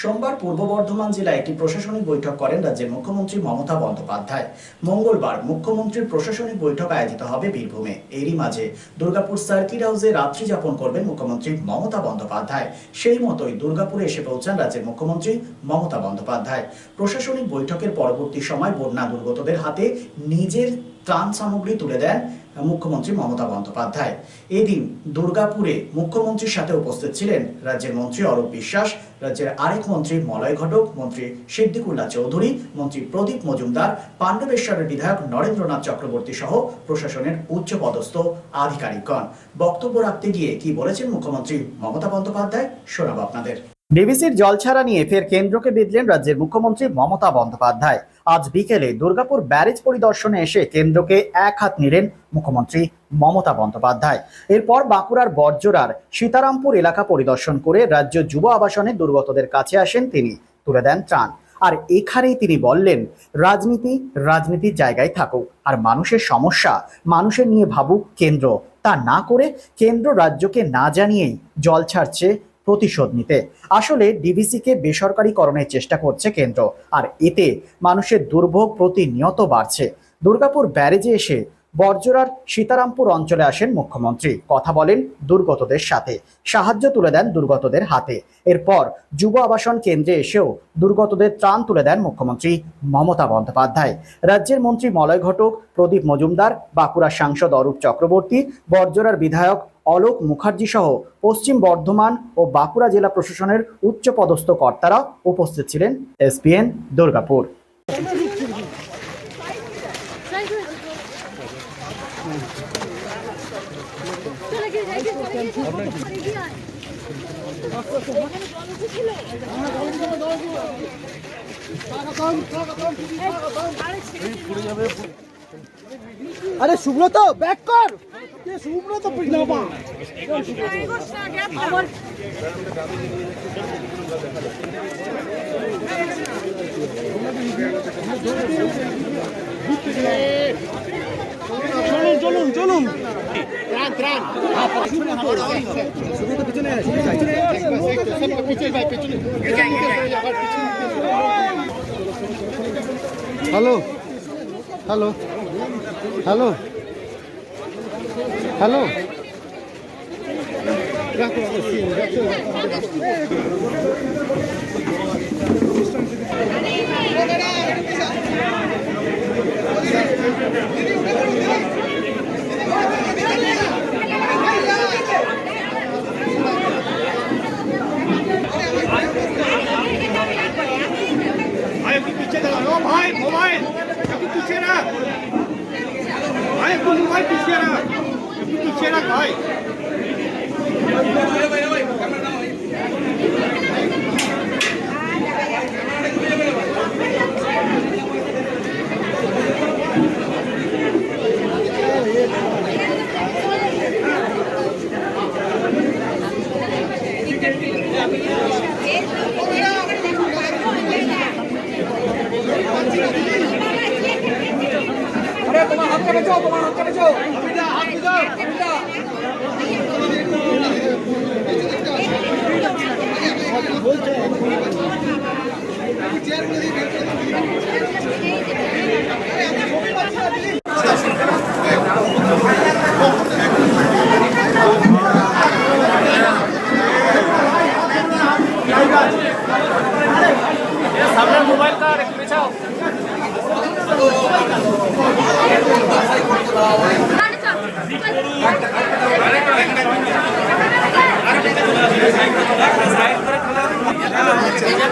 সোমবার পূর্ব বর্ধমান জেলায় একটি প্রশাসনিক বৈঠক করেন রাজ্যের মুখ্যমন্ত্রী মমতা বন্দ্যোপাধ্যায়। মঙ্গলবার মুখ্যমন্ত্রীর প্রশাসনিক বৈঠক আয়োজিত হবে বীরভূমে। এরই মাঝে দুর্গাপুর সার্কিট হাউসে রাত্রি যাপন করবেন মুখ্যমন্ত্রী মমতা বন্দ্যোপাধ্যায়। সেই মতোই দুর্গাপুরে এসে পৌঁছান রাজ্যের মুখ্যমন্ত্রী মমতা বন্দ্যোপাধ্যায়। প্রশাসনিক বৈঠকের পরবর্তী সময় বন্যা দুর্গতদের হাতে নিজের ত্রাণ সামগ্রী তুলে দেন মুখ্যমন্ত্রী মমতা বন্দ্যোপাধ্যায়। এদিন দুর্গাপুরে মুখ্যমন্ত্রীর সাথে উপস্থিত ছিলেন রাজ্যের মন্ত্রী অরূপ বিশ্বাস, রাজ্যের আরেক মন্ত্রী মলয় ঘটক, মন্ত্রী সিদ্দিকুল্লাহ চৌধুরী, মন্ত্রী প্রদীপ মজুমদার, পাণ্ডবেশ্বরের বিধায়ক নরেন্দ্রনাথ চক্রবর্তী সহ প্রশাসনের উচ্চ পদস্থ আধিকারিকগণ। বক্তব্য রাখতে গিয়ে কি বলেছেন মুখ্যমন্ত্রী মমতা বন্দ্যোপাধ্যায়? শোনাব আপনাদের। ডিবিসির জল ছাড়া নিয়ে ফের কেন্দ্রকে বিদলেন রাজ্যের মুখ্যমন্ত্রী মমতা বন্দ্যোপাধ্যায়। আজ বিকেলে দুর্গাপুর ব্যারেজ পরিদর্শনে এসে কেন্দ্রকে এক হাত নিলেন মুখ্যমন্ত্রী মমতা বন্দ্যোপাধ্যায়। এরপর বাঁকুড়ার বর্জরার সীতারামপুর এলাকা পরিদর্শন করে রাজ্য যুব আবাসনে দুর্গতদের কাছে আসেন তিনি, তুলে দেন ত্রাণ। আর এখানেই তিনি বললেন, রাজনীতি রাজনীতির জায়গায় থাকুক, আর মানুষের সমস্যা মানুষের নিয়ে ভাবুক কেন্দ্র। তা না করে কেন্দ্র রাজ্যকে না জানিয়েই জল ছাড়ছে প্রতিশোধ নিতে। আসলে ডিবিসিকে বেসরকারীকরণের চেষ্টা করছে কেন্দ্র, আর এতে মানুষের দুর্ভোগ প্রতিনিয়ত বাড়ছে। দুর্গাপুর ব্যারেজে এসে বর্জরার সীতারামপুর অঞ্চলে আসেন মুখ্যমন্ত্রী। কথা বলেন দুর্গতদের সাথে। সাহায্য তুলে দেন দুর্গতদের হাতে। এরপর যুব আবাসন কেন্দ্রে এসেও দুর্গতদের ত্রাণ তুলে দেন মুখ্যমন্ত্রী মমতা বন্দ্যোপাধ্যায়। রাজ্যের মন্ত্রী মলয় ঘটক, প্রদীপ মজুমদার, বাঁকুড়ার সাংসদ অরূপ চক্রবর্তী বর্জরার বিধায়ক অলোক মুখার্জি সহ পশ্চিম বর্ধমান ও বাঁকুড়া জেলা প্রশাসনের উচ্চপদস্থ কর্তারা উপস্থিত ছিলেন এসপিএন দুর্গাপুর। পুড়ে যাবে। আরে সুব্রত ব্যাক কর। কে সুব্রত নামা চলুন চলুন চলুন। Hello hello. হ্যালো? হ্যালো भाई একটু পিছিয়ে দাঁড়ান ও ভাই মোবাইল একটু পিছিয়ে রাখ ভাই একটু মোবাইল পিছিয়ে রাখ একটু পিছিয়ে রাখ ভাই সাইড এখানেই আছে আরে একটু সাইড আছে না লেডিস আছে দেখছেন না ওরা তো ওজন দাঁড়িয়ে আছে সাইডে ওরা শুনলে ঠিক আছে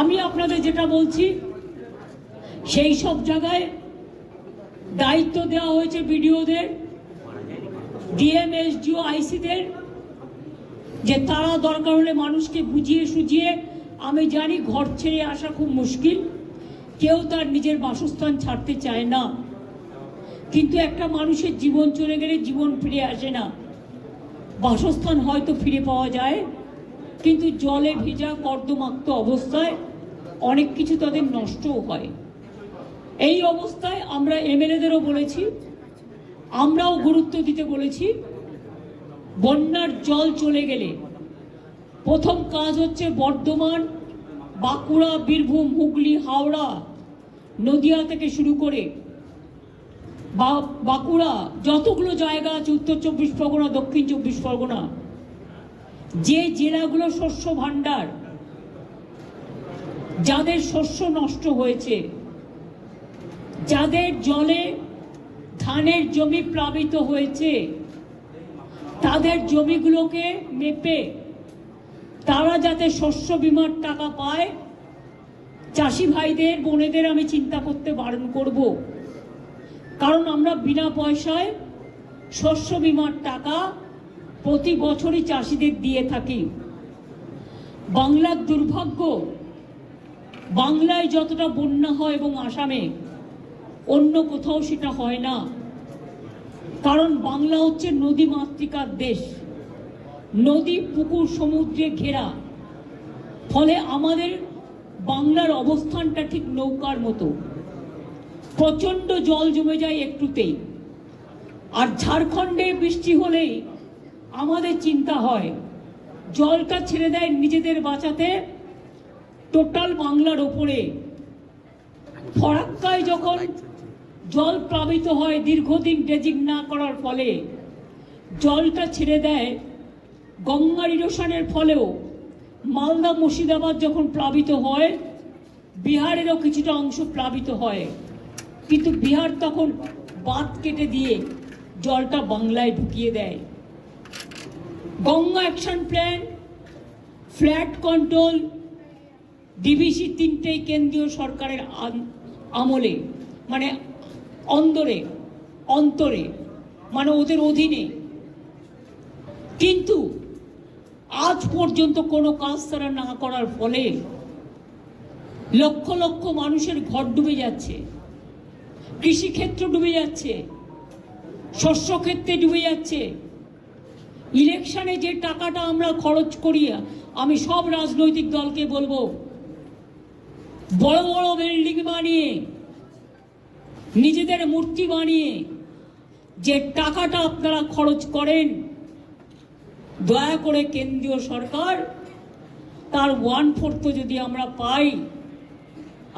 আমি আপনাদের যেটা বলছি, সেই সব জায়গায় দায়িত্ব দেওয়া হয়েছে বিডিওদের ডিএম এসডিও আইসিদের, যে তারা দরকার হলে মানুষকে বুঝিয়ে সুঝিয়ে, আমি জানি ঘর ছেড়ে আসা খুব মুশকিল, কেউ তার নিজের বাসস্থান ছাড়তে চায় না। কিন্তু একটা মানুষের জীবন চলে গেলে জীবন ফিরে আসে না। বাসস্থান হয়তো ফিরে পাওয়া যায় কিন্তু জলে ভেজা কর্দমাক্ত অবস্থায় অনেক কিছু তাদের নষ্টও হয়। এই অবস্থায় আমরা এমএলএদেরও বলেছি, আমরাও গুরুত্ব দিতে বলেছি, বন্যার জল চলে গেলে। প্রথম কাজ হচ্ছে বর্ধমান, বাঁকুড়া, বীরভূম, হুগলি, হাওড়া, নদিয়া থেকে শুরু করে বাঁকুড়া, যতগুলো জায়গা আছে, উত্তর চব্বিশ পরগনা, দক্ষিণ চব্বিশ পরগনা যে জেলাগুলো শস্য ভাণ্ডার, যাদের শস্য নষ্ট হয়েছে, যাদের জলে ধানের জমি প্লাবিত হয়েছে, তাদের জমিগুলোকে মেপে তারা যাতে শস্য বিমার টাকা পায়, চাষি ভাইদের, বোনেদের আমি চিন্তা করতে বারণ করব। কারণ আমরা বিনা পয়সায় শস্য বিমার টাকা প্রতি বছরই চাষিদের দিয়ে থাকি। বাংলার দুর্ভাগ্য, বাংলায় যতটা বন্যা হয় এবং আসামে, অন্য কোথাও সেটা হয় না। কারণ বাংলা হচ্ছে নদী মাতৃকার দেশ। নদী, পুকুর, সমুদ্রে ঘেরা। ফলে আমাদের বাংলার অবস্থানটা ঠিক নৌকার মতো। প্রচণ্ড জল জমে যায় একটুতেই। আর ঝাড়খণ্ডে বৃষ্টি হলেই আমাদের চিন্তা হয়। জলটা ছেড়ে দেয় নিজেদের বাঁচাতে। টোটাল বাংলার ওপরে। ফরাক্কায় যখন জল প্লাবিত হয় দীর্ঘদিন ড্রেজিং না করার ফলে, জলটা ছেড়ে দেয় গঙ্গার ইরোশনের ফলেও। মালদা মুর্শিদাবাদ যখন প্লাবিত হয়, বিহারেরও কিছুটা অংশ প্লাবিত হয়। কিন্তু বিহার তখন বাঁধ কেটে দিয়ে জলটা বাংলায় ঢুকিয়ে দেয়। Ganga action plan flood control DVC তিনটেই কেন্দ্রীয় সরকারের আমলে মানে অন্দরে, অন্তরে মানে ওদের অধীনে। কিন্তু আজ পর্যন্ত কোনো কাজ তারা না করার ফলে লক্ষ লক্ষ মানুষের ঘর ডুবে যাচ্ছে, কৃষিক্ষেত্র ডুবে যাচ্ছে শস্য ক্ষেত্রে ডুবে যাচ্ছে ইলেকশনে যে টাকাটা আমরা খরচ করি, আমি সব রাজনৈতিক দলকে বলব, বড় বড় বিল্ডিং বানিয়ে, নিজেদের মূর্তি বানিয়ে, যে টাকাটা আপনারা খরচ করেন, দয়া করে কেন্দ্রীয় সরকার, তার ওয়ান ফোর্থ যদি আমরা পাই,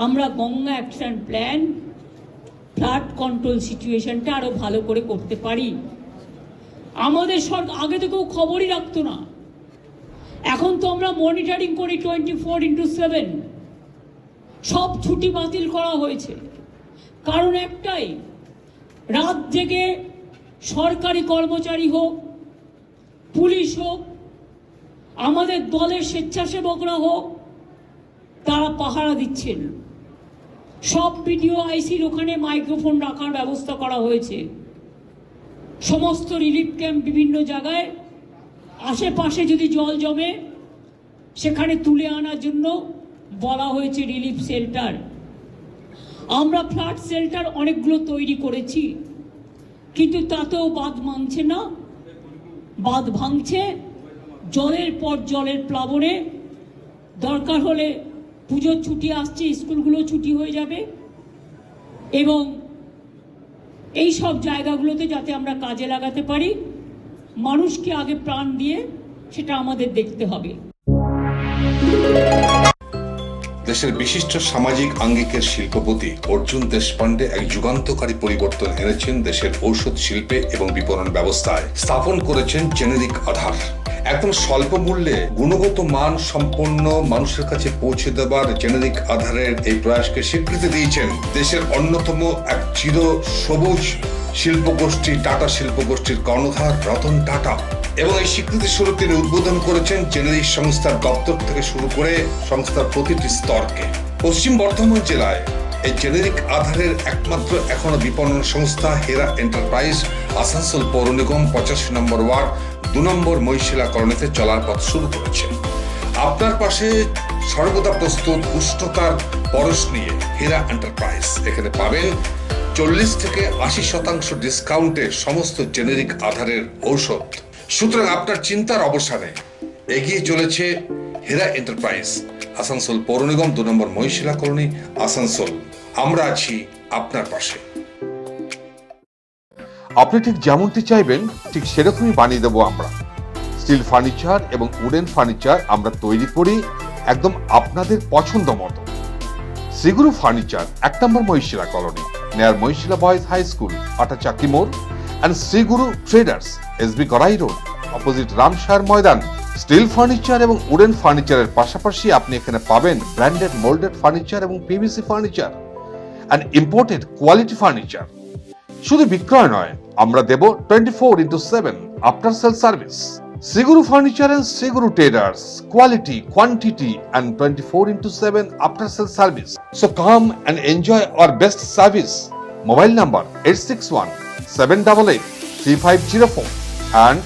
আমরা Ganga action plan, flood control সিচুয়েশনটা আরও ভালো করে করতে পারি। আমাদের সরকার, আগে তো কেউ খবরই রাখতো না। এখন তো আমরা মনিটরিং করি টোয়েন্টি ফোর ইন্টু সেভেন সব ছুটি বাতিল করা হয়েছে। কারণ একটাই, রাত জেগে সরকারি কর্মচারী হোক, পুলিশ হোক, আমাদের দলের স্বেচ্ছাসেবকরা হোক, তারা পাহারা দিচ্ছেন। সব ভিডিও আইসির ওখানে মাইক্রোফোন রাখার ব্যবস্থা করা হয়েছে। সমস্ত রিলিফ ক্যাম্প বিভিন্ন জায়গায়, আশেপাশে যদি জল জমে, সেখানে তুলে আনার জন্য বলা হয়েছে রিলিফ শেল্টার আমরা ফ্ল্যাট শেল্টার অনেকগুলো তৈরি করেছি, কিন্তু তাতেও বাঁধ ভাঙছে না। বাঁধ ভাঙছে, জলের পর জলের প্লাবনে। দরকার হলে পুজোর ছুটি আসছে, স্কুলগুলো ছুটি হয়ে যাবে। এবং এই সব জায়গাগুলোতে যাতে আমরা কাজে লাগাতে পারি, মানুষকে আগে প্রাণ দিয়ে সেটা আমাদের দেখতে হবে। দেশের বিশিষ্ট সামাজিক আঙ্গিকের শিল্পপতি অর্জুন দেশপাণ্ডে এক যুগান্তকারী পরিবর্তন এনেছেন দেশের ঔষধ শিল্পে এবং বিপণন ব্যবস্থায়। স্থাপন করেছেন জেনেরিক আধার। একদম স্বল্প মূল্যে গুণগত মান সম্পন্ন মানুষের কাছে পৌঁছে দেবার জেনেরিক আধারের এই প্রয়াসকে স্বীকৃতি দিয়েছেন দেশের অন্যতম এক চির সবুজ শিল্প গোষ্ঠী টাটা শিল্প গোষ্ঠীর কর্ণধার রতন টাটা। এবং এই স্বীকৃতি স্বরূপ তিনি উদ্বোধন করেছেন জেনেরিক সংস্থার দপ্তর থেকে শুরু করে সংস্থার প্রতিটি স্তরকে। পশ্চিম বর্ধমান জেলায় এই জেনেরিক আধারের একমাত্র এখনও বিপণন সংস্থা হেরা এন্টারপ্রাইজ আসানসোল পৌর নিগম পঁচাশি নম্বর ওয়ার্ড দু নম্বর মহিশিলা কলোনিতে চলার পথ শুরু করেছে। আপনার পাশে সর্বদা প্রস্তুত উষ্ণতার পরশ নিয়ে হীরা এন্টারপ্রাইজ। এখানে পাবেন চল্লিশ থেকে আশি শতাংশ ডিসকাউন্টে সমস্ত জেনেরিক আধারের ঔষধ। সুতরাং আপনার চিন্তার অবসানে এগিয়ে চলেছে হীরা এন্টারপ্রাইজ। আসানসোল পৌর নিগম দু নম্বর মহিশিলা কলোনি আসানসোল। আমরা আছি আপনার পাশে। আপনি ঠিক যেমনটি চাইবেন, ঠিক সেরকমই বানিয়ে দেবো আমরা। স্টিল ফার্নিচার এবং উডেন ফার্নিচার আমরা তৈরি করি একদম আপনাদের পছন্দ মতো। সিগুরু ফার্নিচার, এক নম্বর মহিশিলা কলোনি নেয়ার মহিশিলা বয়েজ হাই স্কুল আটা চাকি মোড় and Shriguru traders S B Karai road opposite Ramshar Maidan. Steel furniture এবং উডেন ফার্নিচারের পাশাপাশি আপনি এখানে পাবেন ব্র্যান্ডেড মোল্ডেড ফার্নিচার এবং PVC furniture and imported quality furniture. শুধু বিক্রয় নয়, আমরা দেব twenty four into seven after sale service Shriguru furniture and Shriguru traders quality quantity and twenty four into seven after sale service so come and enjoy our best service mobile number eight six one seven double eight three five zero four and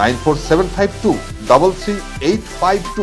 nine four seven five two double three eight five two